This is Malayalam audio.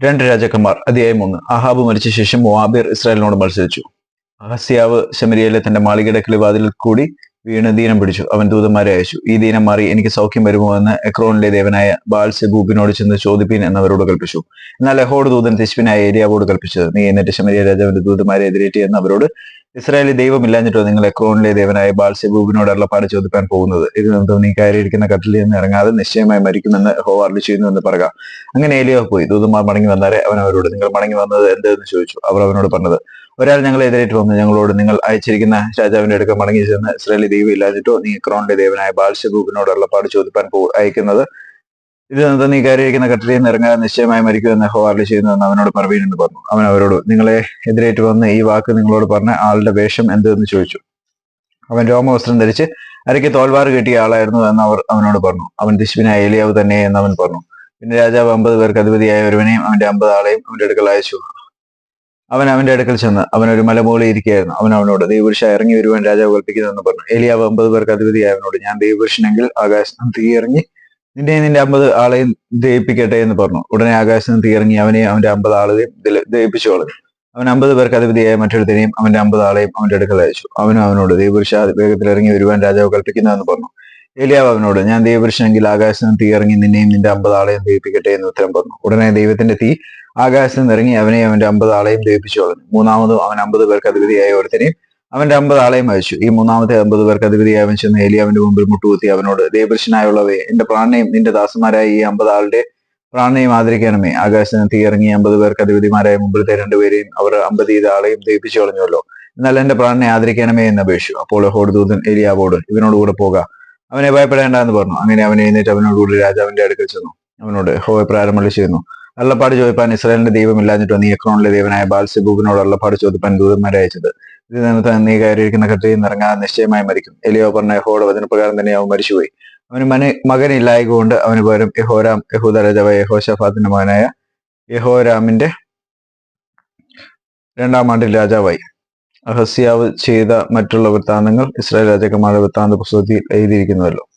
രണ്ട് രാജാക്കന്മാർ അധ്യായം ഒന്ന് അഹാബ് മരിച്ച ശേഷം മോവാബിർ ഇസ്രായേലിനോട് മത്സരിച്ചു. അഹസ്യാവ് ശമരിയയിലെ തന്റെ മാളികയുടെ കിളിവാതിലിൽ കൂടി വീണ് ദീനം പിടിച്ചു. അവൻ ദൂതന്മാരെ അയച്ചു. ഈ ദീനം മാറി എനിക്ക് സൗഖ്യം വരുമോ എന്ന് എക്രോണിലെ ദേവനായ ബാൽ സെബൂബിനോട് ചെന്ന് ചോദിപ്പീൻ എന്നവരോട് കൽപ്പിച്ചു. എന്നാൽ എഹോട് ദൂതൻ തിശ്വിനായ ഏരിയാവോട് കൽപ്പിച്ചത് നീ എന്നിട്ട് ശമരിയ രാജാവിന്റെ ദൂതന്മാരെ എതിരേറ്റി എന്ന് അവരോട് ഇസ്രായേലി ദൈവമില്ലാഞ്ഞിട്ടോ നിങ്ങൾ എക്രോണിലെ ദേവനായ ബാൽ സെബൂബിനോട് അള്ളപ്പാട് ചോദിപ്പാൻ പോകുന്നത്? ഇത് നിമിത്തം നീ കയറിയിരിക്കുന്ന കട്ടിലിൽ നിന്ന് ഇറങ്ങാതെ നിശ്ചയമായി മരിക്കുമെന്ന് ഹോ അരുളി ചെയ്യുന്നു എന്ന് പറയുക. അങ്ങനെ ഏലിയോ പോയി. ദൂതന്മാർ മടങ്ങി വന്നാരെ അവൻ അവരോട് നിങ്ങൾ മടങ്ങി വന്നത് എന്തെന്ന്? ചോദിച്ചു. അവർ അവനോട് പറഞ്ഞത് ഒരാൾ ഞങ്ങളെ എതിരേറ്റ് വന്ന് ഞങ്ങളോട് നിങ്ങൾ അയച്ചിരിക്കുന്ന രാജാവിന്റെ അടുക്ക മടങ്ങി ചെന്ന് ഇസ്രേലി ദൈവം ഇല്ലാഞ്ഞിട്ടോ നീ ക്രോണിന്റെ ദേവനായ ബാൽഷബൂബിനോട് അള്ളപ്പാട് ചോദിപ്പാൻ അയക്കുന്നത്. ഇത് നിന്ന് നീ കയറിയിരിക്കുന്ന കട്ടിലയിൽ നിന്ന് ഇറങ്ങാൻ നിശ്ചയമായി മരിക്കുമെന്ന് ഹോവാർലി ചെയ്യുന്നു എന്ന് അവനോട് പറവീൻ എന്ന് പറഞ്ഞു. അവൻ അവരോട് നിങ്ങളെ എതിരേറ്റ് വന്ന് ഈ വാക്ക് നിങ്ങളോട് പറഞ്ഞ ആളുടെ വേഷം എന്തെന്ന് ചോദിച്ചു. അവൻ രോമവസ്ത്രം ധരിച്ച് അരയ്ക്ക് തോൽവാറ് കിട്ടിയ ആളായിരുന്നു എന്ന് അവർ അവനോട് പറഞ്ഞു. അവൻ ദിശ്വിനായ ഏലിയാവ് തന്നെ എന്ന് അവൻ പറഞ്ഞു. പിന്നെ രാജാവ് അമ്പത് പേർക്ക് അധിപതിയായ ഒരുവനെയും അവന്റെ അമ്പത് ആളെയും അവന്റെ അടുക്കൽ അയച്ചു. അവൻ അവന്റെ അടുക്കൽ ചെന്ന് അവൻ ഒരു മലമുകളിൽ ഇരിക്കുകയായിരുന്നു. അവൻ അവനോട് ദൈവപുരുഷ ഇറങ്ങി വരുവാൻ രാജാവ് കൽപ്പിക്കുന്നതെന്ന് പറഞ്ഞു. ഏലിയാവ് അമ്പത് പേർക്ക് അധിപതിയായവനോട് ഞാൻ ദൈവപുരുഷനെങ്കിൽ ആകാശം തീയിറങ്ങി ഇറങ്ങി നിന്റെ അമ്പത് ആളെയും ദയിപ്പിക്കട്ടെ എന്ന് പറഞ്ഞു. ഉടനെ ആകാശം തീയിറങ്ങി അവനെ അവന്റെ അമ്പത് ആളെയും ദയിപ്പിച്ചു കളഞ്ഞു. അവൻ അമ്പത് പേർക്ക് അധിപതിയായ മറ്റൊരുത്തനെയും അവന്റെ അമ്പത് ആളെയും അവന്റെ അടുക്കൽ അയച്ചു. അവനും അവനോട് ദൈവപുരുഷ വേഗത്തിൽ ഇറങ്ങി വരുവാൻ രാജാവ് കൽപ്പിക്കുന്നതെന്ന് പറഞ്ഞു. ഏലിയാവ് അവനോട് ഞാൻ ദൈവപുരുഷനെങ്കിൽ ആകാശം തീയിറങ്ങി നിന്നെയും നിന്റെ അമ്പത് ആളെയും ദയിപ്പിക്കട്ടെ എന്ന് ഉത്തരം പറഞ്ഞു. ഉടനെ ദൈവത്തിന്റെ തീ ആകാശത്ത് നിറങ്ങി അവനെ അവന്റെ അമ്പത് ആളെയും ദഹിപ്പിച്ചു കളഞ്ഞു. മൂന്നാമതും അവൻ അമ്പത് പേർക്ക് അധിപതിയായ ഒരുത്തനെയും അവന്റെ അമ്പത് ആളെയും അയച്ചു ഈ മൂന്നാമത്തെ അമ്പത് പേർക്ക് അധിപതിയായ അവൻ ചെന്ന് ഏലിയാവിന്റെ മുമ്പിൽ മുട്ടുകുത്തി അവനോട് ദേവപുരുഷനായുള്ളവയെ എന്റെ പ്രാണനെയും നിന്റെ ദാസന്മാരായ ഈ അമ്പത് ആളുടെ പ്രാണനെയും ആദരിക്കണമേ. ആകാശത്തിന് തീ ഇറങ്ങി അമ്പത് പേർക്ക് അധിപതിമാരായ മുമ്പിലത്തെ രണ്ടുപേരെയും അവർ അമ്പത് ചെയ്ത ആളെയും ദഹിപ്പിച്ചു കളഞ്ഞുവല്ലോ. എന്നാൽ എന്റെ പ്രാണനെ ആദരിക്കണമേ എന്ന് അപേക്ഷിച്ചു. അപ്പോൾ ഹോർദൂതൻ ദൂതൻ ഏലിയാവോട് ഇവനോട് കൂടെ പോക. അവനെ ഭയപ്പെടേണ്ട എന്ന് പറഞ്ഞു. അങ്ങനെ അവനെ എഴുന്നേറ്റ് അവനോടുകൂടി രാജാവിന്റെ അടുക്കൽ ചെന്നു. അവനോട് ഹോയ പ്രാരംഭം ചെയ്യുന്നു അള്ളപ്പാട് ചോദിപ്പാൻ ഇസ്രായേലിന്റെ ദൈവമില്ലാഞ്ഞിട്ടോ? നീ എക്രോണിലെ ദൈവനായ ബാൽസെബൂബിനോട് അള്ളപ്പാട് ചോദിപ്പാൻ ദൂതന്മാരെ അയച്ചത്. ഇത് നിമിത്തം നീ കയറിയിരിക്കുന്ന കട്ടിയിൽ നിന്ന് ഇറങ്ങാൻ നിശ്ചയമായി മരിക്കും. എലിയോ പറഞ്ഞ യഹോയുടെ വചനപ്രകാരം തന്നെ അവൻ മരിച്ചുപോയി. അവന് മന മകനില്ലായക കൊണ്ട് അവന് പകരം യഹോരാം യഹൂദ രാജാവായ യഹോഷഫാത്തിന്റെ മകനായ യഹോരാമിന്റെ രണ്ടാം ആണ്ടിൽ രാജാവായി. അഹസ്യാവ് ചെയ്ത മറ്റുള്ള വൃത്താന്തങ്ങൾ ഇസ്രായേൽ രാജാക്കന്മാരുടെ വൃത്താന്ത പുസ്തകത്തിൽ എഴുതിയിരിക്കുന്നുവല്ലോ